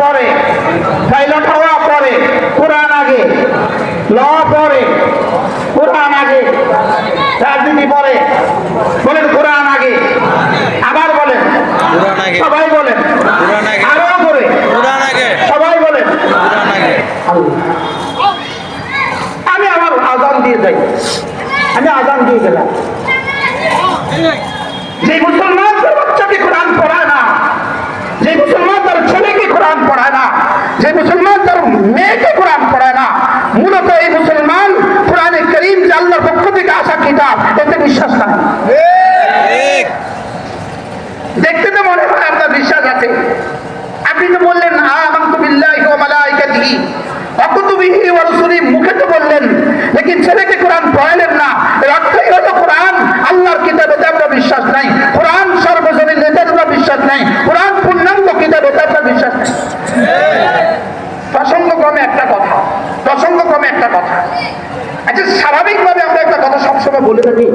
পরে পাইলট হওয়া পরে কোরআন আগে ল পরে কোরআন আগে রাজনীতি পরে বলেন কোরআন আগে আবার বলেন সবাই বলেন আরও করে সবাই বলেন আমি আমার আজান দিয়ে যাই আমি আজান দিয়ে গেলাম। যে মুসলমান তার বাচ্চাকে কোরআন পড়ায় না যে মুসলমান তার ছেলেকে কোরআন পড়ায় না যে মুসলমান তার মেয়েকে কোরআন পড়ায় না মূলত এই মুসলমান কোরআনে করিম যে আল্লাহর পক্ষ থেকে আসা কিতাব এতে বিশ্বাস নাই। দেখতে তো মনে হয় আপনার বিশ্বাস আছে। আপনি তো বললেন মুখে তো বললেন লেকিন ছেলেকে কোরআন পড়ালেন না। এর অর্থই হলো কোরআন। আল্লাহর কিতাবে আমরা বিশ্বাস নাই। কোরআন সর্বজনীন আমরা বিশ্বাস নাই। কোরআন পূর্ণাঙ্গ কিতাবে আমরা বিশ্বাস নাই। প্রসঙ্গক্রমে একটা কথা। প্রসঙ্গক্রমে একটা কথা আচ্ছা স্বাভাবিকভাবে আমরা সবসময় বলে থাকি।